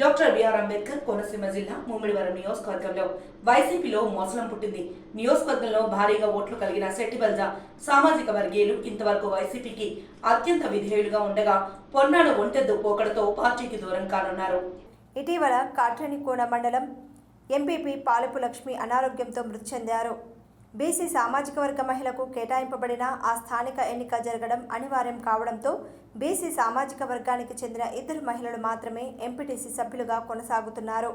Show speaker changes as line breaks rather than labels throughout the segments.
Doctor BR Ambedkar Konaseema జిల్లా ముమ్మిడివరం నియోజకవర్గంలో. వైసీపీలో మోసలం పుట్టింది. నియోజకవర్గంలో భారీగా ఓట్లు కలిగిన శెట్టిబల్జ సామాజిక వర్గీయులు ఇంతవరకు వైసీపీకి అత్యంత విధేయులుగా ఉండగా పొన్నాడు ఒంటెద్దు పోకడతో పార్టీకి దూరం కానున్నారు.
ఇటీవల కాట్రనికోన మండలం ఎంపీపీ పాలపు లక్ష్మి అనారోగ్యంతో మృతి చెందారు. బీసీ సామాజిక వర్గ మహిళకు కేటాయింపబడిన ఆ స్థానిక ఎన్నిక జరగడం అనివార్యం కావడంతో బీసీ సామాజిక వర్గానికి చెందిన ఇద్దరు మహిళలు మాత్రమే ఎంపీటీసీ సభ్యులుగా కొనసాగుతున్నారు.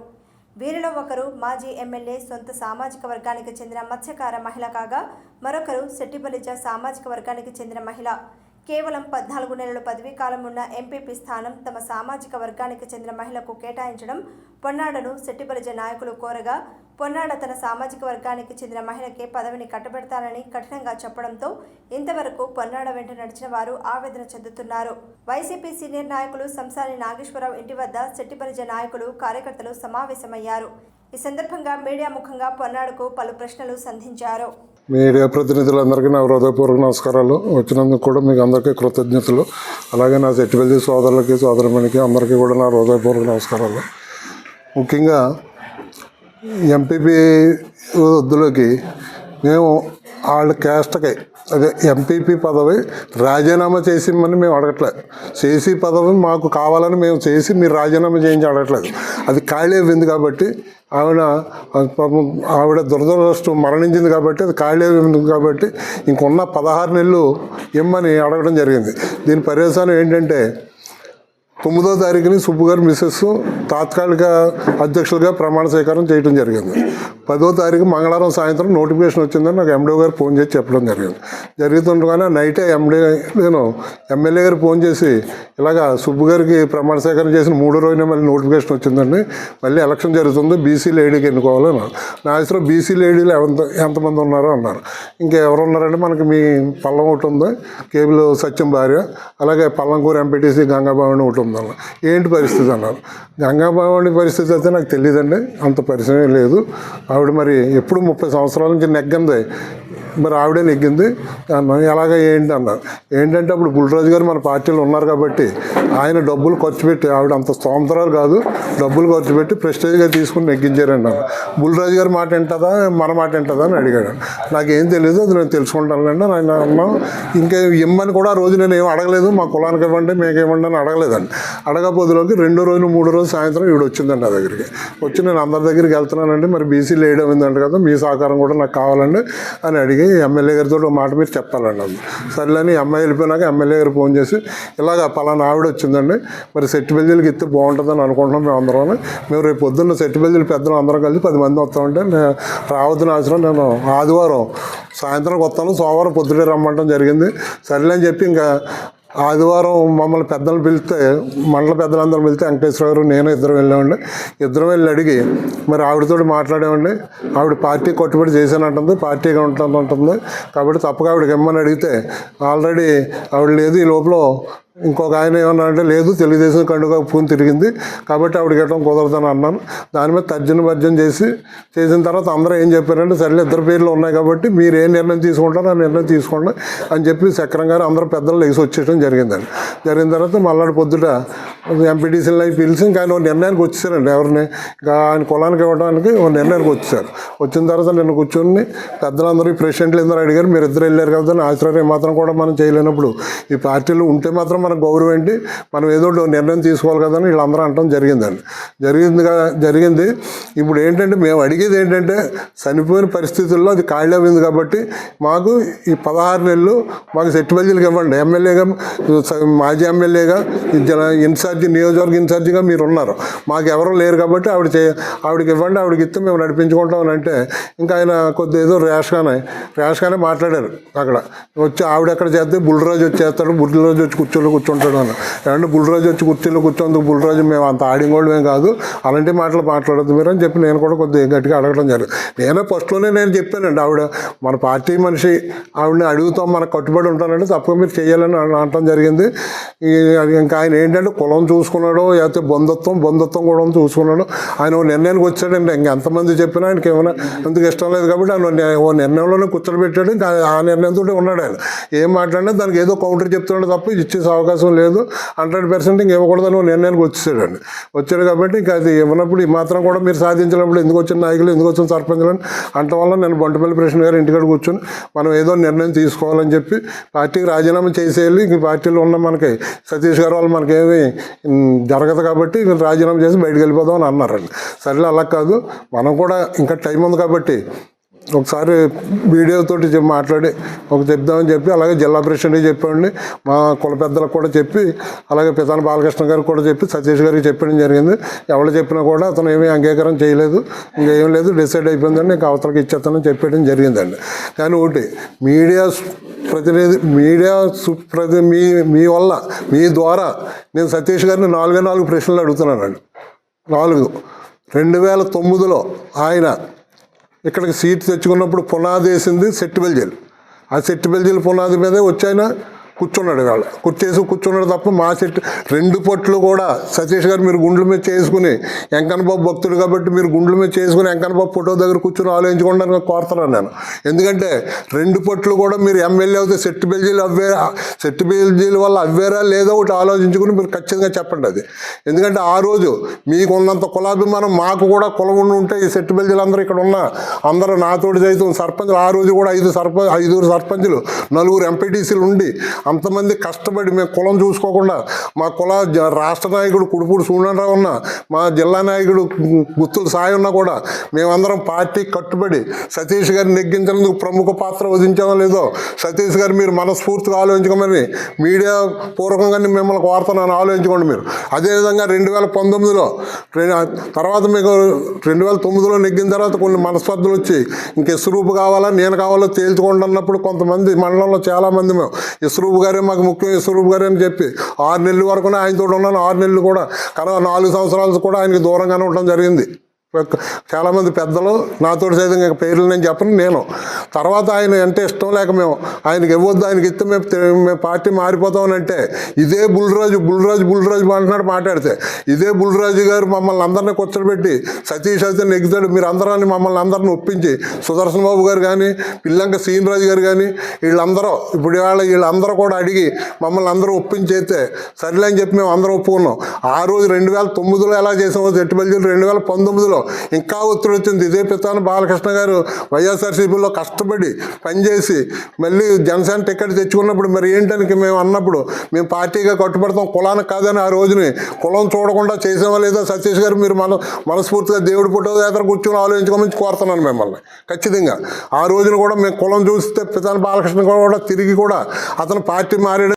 వీరిలో ఒకరు మాజీ ఎమ్మెల్యే సొంత సామాజిక వర్గానికి చెందిన మత్స్యకార మహిళ కాగా మరొకరు శెట్టిబలిజ సామాజిక వర్గానికి చెందిన మహిళ. కేవలం పద్నాలుగు నెలల పదవీ కాలం ఉన్న ఎంపీపీ స్థానం తమ సామాజిక వర్గానికి చెందిన మహిళకు కేటాయించడం పొన్నాడను శెట్టిపరిజ నాయకులు కోరగా పొన్నాడ తన సామాజిక వర్గానికి చెందిన మహిళకే పదవిని కట్టబెడతానని కఠినంగా చెప్పడంతో ఇంతవరకు పొన్నాడ వెంట నడిచిన వారు ఆవేదన చెందుతున్నారు. వైసీపీ సీనియర్ నాయకులు సంసాని నాగేశ్వరరావు ఇంటి వద్ద శెట్టిపరిజ నాయకులు కార్యకర్తలు సమావేశమయ్యారు. ఈ సందర్భంగా మీడియా ముఖంగా పొన్నాడుకు పలు ప్రశ్నలు సంధించారు.
మీడియా ప్రతినిధులందరికీ నా హృదయపూర్వక నమస్కారాలు. వచ్చినందుకు కూడా మీకు అందరికీ కృతజ్ఞతలు. అలాగే నా సెట్టివెల్లి సోదరులకి సోదరుమణికి అందరికీ కూడా నా హృదయపూర్వక నమస్కారాలు. ముఖ్యంగా ఎంపీపీ వద్దులోకి మేము వాళ్ళ క్యాస్ట్కి అదే ఎంపీపీ పదవి రాజీనామా చేసిమని మేము అడగట్లేదు. చేసి పదవి మాకు కావాలని మేము చేసి మీరు రాజీనామా చేయించి అడగట్లేదు. అది ఖాళీ అయింది కాబట్టి ఆవిడ ఆవిడ దురదృష్టం మరణించింది కాబట్టి అది ఖాళీ అయింది కాబట్టి ఇంకొన్న పదహారు నెలలు ఇమ్మని అడగడం జరిగింది. దీని పర్యవసానం ఏంటంటే తొమ్మిదో తారీఖుని సుబ్బు గారు మిస్సెస్ తాత్కాలిక అధ్యక్షులుగా ప్రమాణ స్వీకారం చేయడం జరిగింది. పదో తారీఖు మంగళవారం సాయంత్రం నోటిఫికేషన్ వచ్చిందని నాకు ఎండీ గారు ఫోన్ చేసి చెప్పడం జరిగింది. జరుగుతుండగానే నైటే ఎండీ నేను ఎమ్మెల్యే గారు ఫోన్ చేసి ఇలాగా సుబ్బు గారికి ప్రమాణ స్వీకారం చేసిన మూడో రోజున మళ్ళీ నోటిఫికేషన్ వచ్చిందండి. మళ్ళీ ఎలక్షన్ జరుగుతుంది బీసీ లేడీకి ఎన్నుకోవాలని. నా ఆశలో బీసీ లేడీలు ఎంత ఎంతమంది ఉన్నారో అన్నారు. ఇంకెవరు ఉన్నారంటే మనకి మీ పల్లం ఒకటి ఉంది కేబుల్ సత్యం భార్య అలాగే పల్లంకూరు ఎంపీటీసీ గంగాభావని ఒకటి ఉందన్న ఏంటి పరిస్థితి అన్నారు గంగాభావని పరిస్థితి అయితే నాకు తెలియదండి అంత పరిచయం లేదు. ఆవిడ మరి ఎప్పుడు ముప్పై సంవత్సరాల నుంచి నెగ్గంది. మరి ఆవిడే నెగ్గింది. అన్న ఎలాగ ఏంటి అన్నారు ఏంటంటే అప్పుడు బుల్రాజు గారు మన పార్టీలో ఉన్నారు కాబట్టి ఆయన డబ్బులు ఖర్చు పెట్టి ఆవిడ అంత స్తోమతరాలు కాదు డబ్బులు ఖర్చు పెట్టి ప్రెస్టేజ్గా తీసుకుని నెగ్గించారన్నారు అన్న బుల్రాజు గారి మాట వింటుందా మన మాట వింటుందా అని అడిగాడు. నాకేం తెలియదు అది నేను తెలుసుకుంటానులేండి ఆయన అన్నాం ఇంకా ఇమ్మని కూడా ఆ రోజు నేను ఏం అడగలేదు మా కులానికి ఇవ్వండి మేకేమండి అని అడగలేదండి అడగపోదులోకి రెండో రోజు మూడో రోజు సాయంత్రం ఈవిడ వచ్చిందండి నా దగ్గరికి. వచ్చి నేను అందరి దగ్గరికి వెళ్తున్నానండి మరి బీసీ లేడీ అయిందంట కదా మీ సహకారం కూడా నాకు కావాలండి అని అడిగి ఎమ్మెల్యే గారితో ఒక మాట మీరు చెప్పాలండి అది సర్లేని అమ్మాయి వెళ్ళిపోయినాక ఎమ్మెల్యే గారు ఫోన్ చేసి ఇలాగ పలానా ఆవిడ వచ్చిందండి మరి సెట్ బెల్జీలకి ఇస్తే బాగుంటుందని అనుకుంటున్నాం మేము అందరం మేము రేపు పొద్దున్న సెట్ బెల్జీలు పెద్దలు అందరం కలిసి పది మంది వస్తామంటే నేను రావద్దని అవసరం నేను ఆదివారం సాయంత్రం వస్తాను సోమవారం పొద్దుటే రమ్మంటం జరిగింది. సర్లే అని చెప్పి ఇంకా ఆదివారం మమ్మల్ని పెద్దలు పిలిస్తే మండల పెద్దలందరూ పిలిస్తే వెంకటేశ్వర గారు నేను ఇద్దరు వెళ్ళామండి. ఇద్దరు వెళ్ళి అడిగి మరి ఆవిడతో మాట్లాడామండి. ఆవిడ పార్టీ కొట్టుబడి చేశానంటుంది పార్టీగా ఉంటుంది కాబట్టి తప్పక ఆవిడకి ఇమ్మని అడిగితే ఆల్రెడీ ఆవిడ లేదు ఈ లోపల ఇంకొక ఆయన ఏమన్నా అంటే లేదు తెలుగుదేశం కండుగా పూని తిరిగింది. కాబట్టి ఆవిడ గట్టం కుదరదని అన్నాను. దాని మీద తర్జన భర్జన చేసి చేసిన తర్వాత అందరూ ఏం చెప్పారంటే సరే ఇద్దరు పేర్లు ఉన్నాయి కాబట్టి మీరు ఏ నిర్ణయం తీసుకుంటారో ఆ నిర్ణయం తీసుకోండి అని చెప్పి చక్రం గారు అందరూ పెద్దలు లేచి వచ్చేయడం జరిగిందండి. జరిగిన తర్వాత మళ్ళీ పొద్దుట ఎంపీటీసీలు అవి పిలిచి ఇంకా ఆయన ఒక నిర్ణయానికి వచ్చేసారండి ఎవరిని. ఇంకా ఆయన కులానికి ఇవ్వడానికి ఒక నిర్ణయానికి వచ్చేసారు వచ్చిన తర్వాత నేను కూర్చొని పెద్దలందరూ ప్రెసిడెంట్లు ఎందరూ అడిగారు మీరు ఇద్దరు వెళ్ళారు కదా ఆశ్చర్యం మాత్రం కూడా మనం చేయలేనప్పుడు ఈ పార్టీలు ఉంటే మాత్రం మనకు గౌరవం ఏంటి? మనం ఏదో ఒకటి నిర్ణయం తీసుకోవాలి కదా అని వీళ్ళందరూ అనటం జరిగిందండి. జరిగింది జరిగింది. ఇప్పుడు ఏంటంటే మేము అడిగేది ఏంటంటే చనిపోయిన పరిస్థితుల్లో అది ఖాళీ అయింది కాబట్టి మాకు ఈ పదహారు నెలలు మాకు సెట్టు బల్జీలకు ఇవ్వండి ఎమ్మెల్యేగా మాజీ ఎమ్మెల్యేగా ఇన్ఛార్జి నియోజకవర్గ ఇన్ఛార్జిగా మీరు ఉన్నారు మాకు ఎవరు లేరు కాబట్టి ఆవిడ చే ఆవిడకి ఇవ్వండి ఆవిడకి ఇస్తే మేము నడిపించుకుంటామని అంటే ఇంకా ఆయన కొద్ది ఏదో ర్యాష్గానే ర్యాష్గానే మాట్లాడారు అక్కడ. వచ్చి ఆవిడ ఎక్కడ చేస్తే బుల్రాజు వచ్చి చేస్తాడు బుల్రాజు వచ్చి కూర్చోలో కూర్చుంటాడు అని. ఏమంటే బుల్రాజు వచ్చి కుర్చీలో కూర్చోందుకు బుల్రాజు మేము అంత ఆడింగోళ్ళమేం కాదు అలాంటి మాటలు మాట్లాడద్దు మీరు అని చెప్పి నేను కూడా కొద్దిగా గట్టిగా అడగడం జరిగింది. నేనే ఫస్ట్లోనే నేను చెప్పానండి ఆవిడ మన పార్టీ మనిషి ఆవిడని అడుగుతాం మనకు కట్టుబడి ఉంటానంటే తప్పక మీరు చేయాలని అనటం జరిగింది. ఇంకా ఆయన ఏంటంటే కులం చూసుకున్నాడు లేకపోతే బంధుత్వం బంధుత్వం కూడా చూసుకున్నాడు ఆయన ఓ నిర్ణయానికి వచ్చాడండి ఇంకా ఎంతమంది చెప్పినా ఆయనకి ఏమైనా ఎందుకు ఇష్టం లేదు కాబట్టి ఆయన ఓ ని- నిర్ణయంలోనే కూర్చోబెట్టాడు ఇంకా ఆ నిర్ణయంతో ఉన్నాడు ఆయన. ఏం మాట్లాడినా దానికి ఏదో కౌంటర్ చెప్తున్నాడు తప్ప ఇచ్చి అవకాశం లేదు. హండ్రెడ్ పర్సెంట్ ఇంక ఇవ్వకూడదని ఓ నిర్ణయానికి వచ్చేసాడండి వచ్చాడు కాబట్టి ఇంకా అది ఇవ్వనప్పుడు ఈ మాత్రం కూడా మీరు సాధించినప్పుడు ఎందుకు వచ్చిన నాయకులు ఎందుకు వచ్చిన సర్పంచులు అని వల్ల నేను బంటుపల్లి ప్రశ్న గారు ఇంటికాడ కూర్చొని మనం ఏదో నిర్ణయం తీసుకోవాలని చెప్పి పార్టీకి రాజీనామా చేసేయాలి. ఇంక పార్టీలో ఉన్న మనకి సతీష్ గారు వాళ్ళు మనకేమి జరగదు కాబట్టి ఇంక రాజీనామా చేసి బయటకు వెళ్ళిపోదాం అని అన్నారండి. సరేలే అలా కాదు. మనం కూడా ఇంకా టైం ఉంది కాబట్టి ఒకసారి వీడియోతోటి మాట్లాడి ఒక చెప్దామని చెప్పి అలాగే జిల్లా ప్రెసిడెంట్కి చెప్పండి. మా కుల పెద్దలకు కూడా చెప్పి అలాగే పితాన బాలకృష్ణ గారికి కూడా చెప్పి సతీష్ గారికి చెప్పడం జరిగింది. ఎవరు చెప్పినా కూడా అతను ఏమీ అంగీకారం చేయలేదు ఇంకేం లేదు డిసైడ్ అయిపోయిందండి. ఇంకా అవతలకి ఇచ్చేస్తానని చెప్పడం జరిగిందండి. కానీ ఒకటి మీడియా ప్రతినిధి మీడియా సు- ప్రతి మీ మీ వల్ల మీ ద్వారా నేను సతీష్ గారిని నాలుగే నాలుగు ప్రశ్నలు అడుగుతున్నానండి. నాలుగు. రెండు వేల తొమ్మిదిలో ఆయన ఇక్కడికి సీట్ తెచ్చుకున్నప్పుడు పునాది వేసింది సెట్టు జైలు ఆ సెట్టు జైలు పునాది మీదే వచ్చాయినా కూర్చున్నాడు ఇవాళ. కుర్చేసి కూర్చున్నాడు తప్ప మా చెట్టు రెండు పొట్లు కూడా సతీష్ గారు మీరు గుండ్ల మీద చేసుకుని వెంకన్నబాబు భక్తుడు కాబట్టి మీరు గుండ్ల మీద చేసుకుని వెంకన్నబాబు ఫోటో దగ్గర కూర్చుని ఆలోచించుకోండి కోరుతున్నాను నేను. ఎందుకంటే రెండు పొట్లు కూడా మీరు ఎమ్మెల్యే అవుతే సెట్టు బెల్జీలు అవ్వే సెట్టు బెల్జీల వల్ల అవ్వేరా లేదో ఒకటి ఆలోచించుకుని మీరు ఖచ్చితంగా చెప్పండి అది. ఎందుకంటే ఆ రోజు మీకు ఉన్నంత కులాభిమానం మాకు కూడా కులం ఉండి ఉంటే ఈ సెట్టు బెల్జీలు అందరూ ఇక్కడ ఉన్న అందరూ నాతోటి సైతం సర్పంచులు. ఆ రోజు కూడా ఐదు సర్పంచ్ ఐదుగురు సర్పంచులు నలుగురు ఎంపీటీసీలు ఉండి అంతమంది కష్టపడి మేము కులం చూసుకోకుండా మా కుల రాష్ట్ర నాయకుడు కుడుపూడి సూర్యనారాయణ ఉన్న మా జిల్లా నాయకుడు గుత్తుల సాయి ఉన్నా కూడా మేమందరం పార్టీ కట్టుబడి సతీష్ గారిని నెగ్గించినందుకు ప్రముఖ పాత్ర వహించామో లేదో సతీష్ గారు మీరు మనస్ఫూర్తిగా ఆలోచించుకోమని మీడియా పూర్వకంగా మిమ్మల్ని కోరుతున్నాను ఆలోచించుకోండి మీరు. అదేవిధంగా రెండు వేల పంతొమ్మిదిలో తర్వాత మీకు రెండు వేల తొమ్మిదిలో నెగ్గిన తర్వాత కొన్ని మనస్పర్ధలు వచ్చి ఇంక ఇసురూపు కావాలా? నేను కావాలో తేల్చుకోండి అన్నప్పుడు కొంతమంది మండలంలో చాలామంది మేము ఇసురూపు గారే మాకు ముఖ్యం ఇసురూపు గారే అని చెప్పి ఆరు నెలల వరకునే ఆయనతో ఉన్నాను ఆరు నెలలు కూడా కనుక నాలుగు సంవత్సరాలు కూడా ఆయనకి దూరంగానే ఉండడం జరిగింది. చాలామంది పెద్దలు నాతో సైతం ఇంకా పేర్లు నేను చెప్పను నేను. తర్వాత ఆయన అంటే ఇష్టం లేక మేము ఆయనకి ఇవ్వద్దు ఆయనకి ఇస్తే మేము మేము పార్టీ మారిపోతామని అంటే ఇదే బుల్రాజు బుల్రాజు బుల్రాజు అంటున్నాడు మాట్లాడితే. ఇదే బుల్రాజు గారు మమ్మల్ని అందరినీ కూర్చోబెట్టి సతీష్ అయితే నెగ్గుతాడు. మీరు అందరాన్ని మమ్మల్ని అందరిని ఒప్పించి సుదర్శన్ బాబు గారు కానీ పిల్లంక సీనరాజు గారు కానీ వీళ్ళందరూ ఇప్పుడు ఇవాళ వీళ్ళందరూ కూడా అడిగి మమ్మల్ని అందరూ ఒప్పించైతే సరేలే అని చెప్పి మేము అందరూ ఒప్పుకున్నాం. ఆ రోజు రెండు వేల తొమ్మిదిలో ఎలా చేసామో చెట్టుబల్లి రెండు వేల పంతొమ్మిదిలో ఇంకా ఒత్తిడి వచ్చింది ఇదే పితాన బాలకృష్ణ గారు వైఎస్ఆర్సీపీలో కష్టపడి పనిచేసి మళ్ళీ జనసేన టికెట్ తెచ్చుకున్నప్పుడు మరి ఏంటనికి మేము అన్నప్పుడు మేము పార్టీగా కట్టుబడతాం కులానికి కాదని ఆ రోజుని కులం చూడకుండా చేసామో లేదో సతీష్ గారు మీరు మన మనస్ఫూర్తిగా దేవుడి పుట్టో దగ్గర కూర్చొని ఆలోచించుకోమని కోరుతున్నాను మిమ్మల్ని. ఖచ్చితంగా. ఆ రోజున కూడా మేము కులం చూస్తే పితాన బాలకృష్ణ కూడా తిరిగి కూడా అతను పార్టీ మారాడు